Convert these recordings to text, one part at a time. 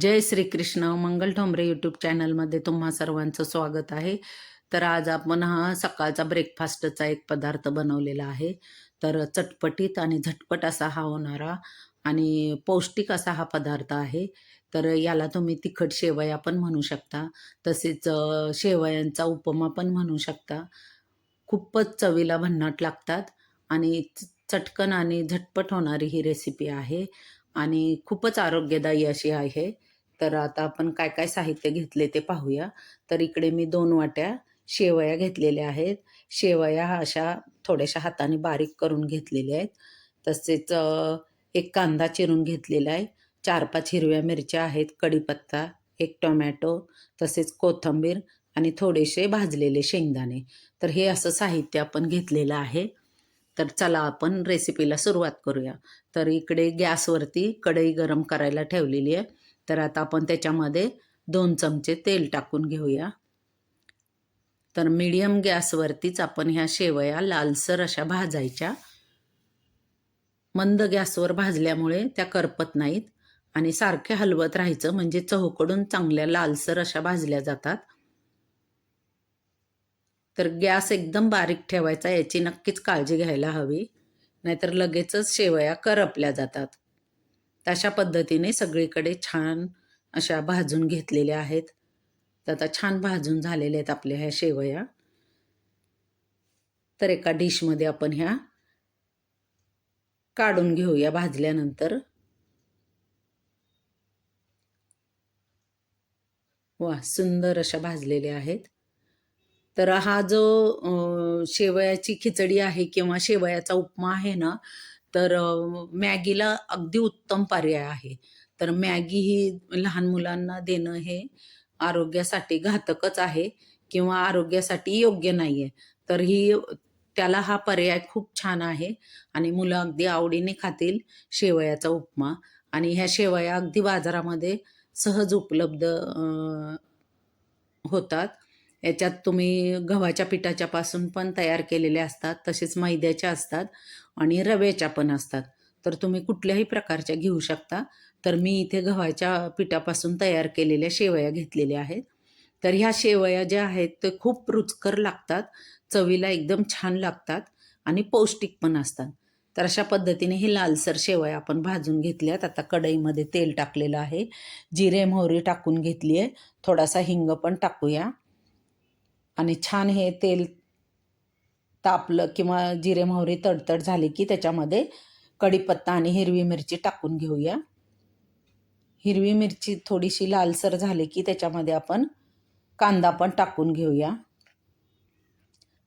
जय Shrikrishna Mangal Thombare YouTube चॅनलमध्ये तुम्हा सर्वांचं स्वागत आहे. तर आज आपण हा सकाळचा ब्रेकफास्टचा एक पदार्थ बनवलेला आहे. तर चटपटीत आणि झटपट असा हा होणारा आणि पौष्टिक असा हा पदार्थ आहे. तर याला तुम्ही तिखट शेवया पण म्हणू शकता. तसेच शेवयांचा उपमा पण म्हणू शकता. खूपच चवीला भन्नाट लागतात आणि च- चटकन आणि झटपट होणारी ही रेसिपी आहे. आणि खूपच आरोग्यदायी अशी आहे. तर आता आपण काय काय साहित्य घेतले ते पाहूया. तर इकडे मी दोन वाट्या शेवया घेतलेल्या आहेत. शेवया हा अशा थोड्याशा हाताने बारीक करून घेतलेल्या आहेत. तसेच एक कांदा चिरून घेतलेला आहे. चार पाच हिरव्या मिरच्या आहेत कढीपत्ता एक टोमॅटो तसेच कोथिंबीर आणि थोडेसे भाजलेले शेंगदाणे. तर हे असं साहित्य आपण घेतलेलं आहे. तर चला आपण रेसिपीला सुरुवात करूया. तर इकडे गॅसवरती कढई गरम करायला ठेवलेली आहे. तर आता आपण त्याच्यामध्ये दोन चमचे तेल टाकून घेऊया. तर मीडियम गॅसवरतीच आपण ह्या शेवया लालसर अशा भाजायच्या. मंद गॅसवर भाजल्यामुळे त्या करपत नाहीत. आणि सारख्या हलवत राहायचं म्हणजे चहूकडून चांगल्या लालसर अशा भाजल्या जातात. तर गॅस एकदम बारीक ठेवायचा याची नक्कीच काळजी घ्यायला हवी. नाहीतर लगेचच शेवया करपल्या जातात. तशा पद्धतीने सगळीकडे छान अशा भाजून घेतलेल्या आहेत. तर आता छान भाजून झालेल्या आहेत आपल्या ह्या शेवया. तर एका डिशमध्ये आपण ह्या काढून घेऊया भाजल्यानंतर. वा सुंदर अशा भाजलेल्या आहेत. तर हा जो शेवयाची खिचडी आहे किंवा शेवयाचा उपमा आहे ना तर मॅगीला अगदी उत्तम पर्याय आहे. तर मॅगी ही लहान मुलांना देणं हे आरोग्यासाठी घातकच आहे किंवा आरोग्यासाठी योग्य नाही आहे तर ही त्याला हा पर्याय खूप छान आहे आणि मुलं अगदी आवडीने खातील शेवयाचा उपमा. आणि ह्या शेवया अगदी बाजारामध्ये सहज उपलब्ध होतात. याच्यात तुम्ही गव्हाच्या पिठाच्या पासून पण तयार केलेल्या असतात तसेच मैद्याच्या असतात आणि रव्याच्या पण असतात. तर तुम्ही कुठल्याही प्रकारच्या घेऊ शकता. तर मी इथे गव्हाच्या पिठापासून तयार केलेल्या शेवया घेतलेल्या आहेत. तर ह्या शेवया ज्या आहेत ते खूप रुचकर लागतात चवीला एकदम छान लागतात आणि पौष्टिक पण असतात. तर अशा पद्धतीने हे लालसर शेवया आपण भाजून घेतल्यात. आता कढईमध्ये तेल टाकलेलं आहे. जिरे मोहरी टाकून घेतली आहे थोडासा हिंग पण टाकूया. आणि छान हे तेल तापलं किंवा जिरे मोहरी तडतड झाली की त्याच्यामध्ये कढीपत्ता आणि हिरवी मिरची टाकून घेऊया. हिरवी मिरची थोडीशी लालसर झाली की त्याच्यामध्ये आपण कांदा पण टाकून घेऊया.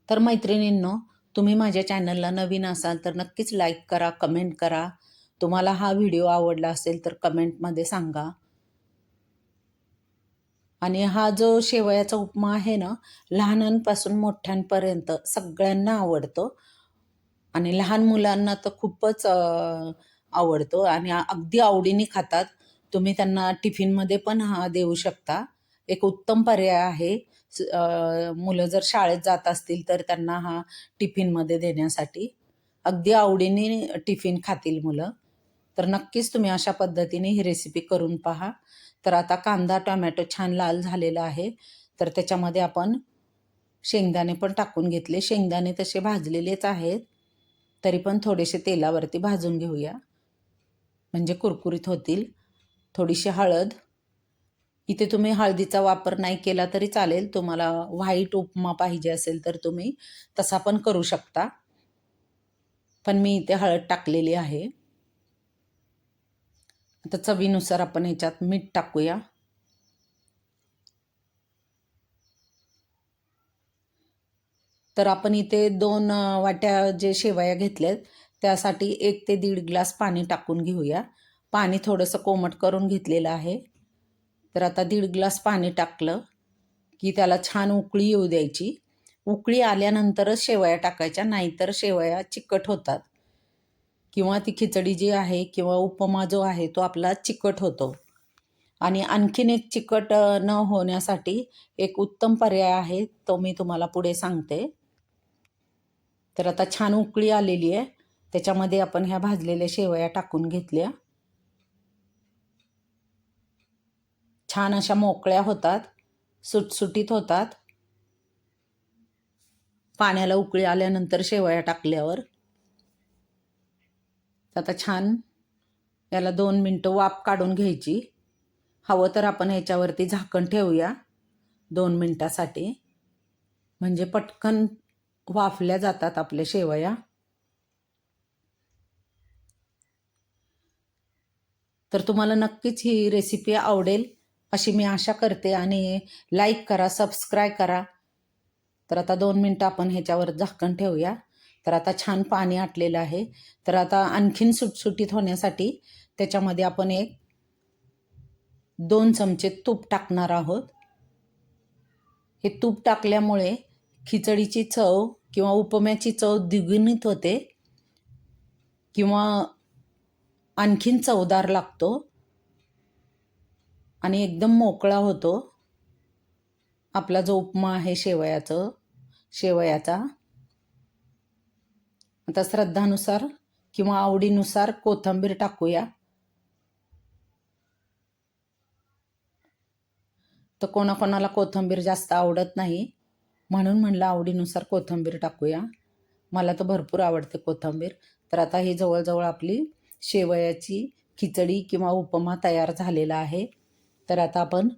तर मैत्रिणींनो तुम्ही माझ्या चॅनलला नवीन असाल तर नक्कीच लाईक करा कमेंट करा. तुम्हाला हा व्हिडिओ आवडला असेल तर कमेंटमध्ये सांगा. आणि हा जो शेवयाचा उपमा आहे ना लहानांपासून मोठ्यांपर्यंत सगळ्यांना आवडतो. आणि लहान मुलांना तर खूपच आवडतो. आणि अगदी आवडीने खातात. तुम्ही त्यांना टिफिनमध्ये पण हा देऊ शकता. एक उत्तम पर्याय आहे. स- मुलं जर शाळेत जात असतील तर त्यांना हा टिफिनमध्ये देण्यासाठी. अगदी आवडीने टिफिन खातील मुलं. तर नक्कीच तुम्ही अशा पद्धतीने ही रेसिपी करून पहा. तर आता कांदा टोमॅटो छान लाल झालेला आहे. तर त्याच्यामध्ये आपण शेंगदाणे पण टाकून घेतले. शेंगदाणे तसे भाजलेलेच आहेत. तरी पण थोडेसे तेलावरती भाजून घेऊया. म्हणजे कुरकुरीत होतील. थोडीशी हळद. इथे तुम्ही हळदीचा वापर नाही केला तरी चालेल. तुम्हाला व्हाईट उपमा पाहिजे असेल तर तुम्ही तसा पण करू शकता. पण मी इथे हळद टाकलेली आहे. आता चवीनुसार आपण ह्याच्यात मीठ टाकूया. तर आपण इथे दोन वाट्या जे शेवया घेतल्यात त्यासाठी एक ते दीड ग्लास पाणी टाकून घेऊया. पाणी थोडंसं कोमट करून घेतलेलं आहे. तर आता दीड ग्लास पाणी टाकलं की त्याला छान उकळी येऊ द्यायची. उकळी आल्यानंतरच शेवया टाकायच्या नाहीतर शेवया चिकट होतात. किंवा ती खिचडी जी आहे किंवा उपमा जो आहे तो आपला चिकट होतो. आणि आणखीन एक चिकट न होण्यासाठी एक उत्तम पर्याय आहे तो मी तुम्हाला पुढे सांगते. तर आता छान उकळी आलेली आहे. त्याच्यामध्ये आपण ह्या भाजलेल्या शेवया टाकून घेतल्या. छान अशा मोकळ्या होतात सुटसुटीत होतात. पाण्याला उकळी आल्यानंतर शेवया टाकल्यावर आता छान याला दोन मिनटं वाफ काढून घ्यायची. हवं तर आपण ह्याच्यावरती झाकण ठेवूया दोन मिनटासाठी. म्हणजे पटकन वाफल्या जातात आपल्या शेवया. तर तुम्हाला नक्कीच ही रेसिपी आवडेल अशी मी आशा करते आणि लाईक करा सबस्क्राईब करा. तर आता दोन मिनटं आपण ह्याच्यावर झाकण ठेवूया. तर आता छान पाणी आटलेलं आहे. तर आता आणखीन सुटसुटीत होण्यासाठी त्याच्यामध्ये आपण एक दोन चमचे तूप टाकणार आहोत. हे तूप टाकल्यामुळे खिचडीची चव किंवा उपम्याची चव द्विगुणित होते किंवा आणखीन चवदार लागतो आणि एकदम मोकळा होतो. आपला जो उपमा आहे शेवयाचं शेवयाचा आता श्रद्धानुसार किंवा आवडीनुसार कोथिंबीर टाकूया. तर कोणाकोणाला कोथिंबीर जास्त आवडत नाही म्हणून म्हणलं आवडीनुसार कोथिंबीर टाकूया. मला तर भरपूर आवडते कोथिंबीर. तर आता ही जवळजवळ आपली शेवयाची खिचडी किंवा उपमा तयार झालेला आहे. तर आता आपण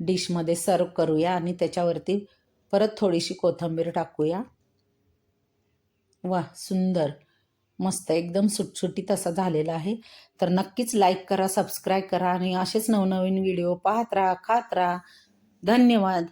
डिशमध्ये सर्व करूया आणि त्याच्यावरती परत थोडीशी कोथिंबीर टाकूया. वा सुंदर. मस्त एकदम सुटसुटीत असा झालेला आहे. तर नक्कीच लाईक करा सबस्क्राईब करा आणि असेच नवनवीन व्हिडिओ पाहत राहा खात राहा. धन्यवाद.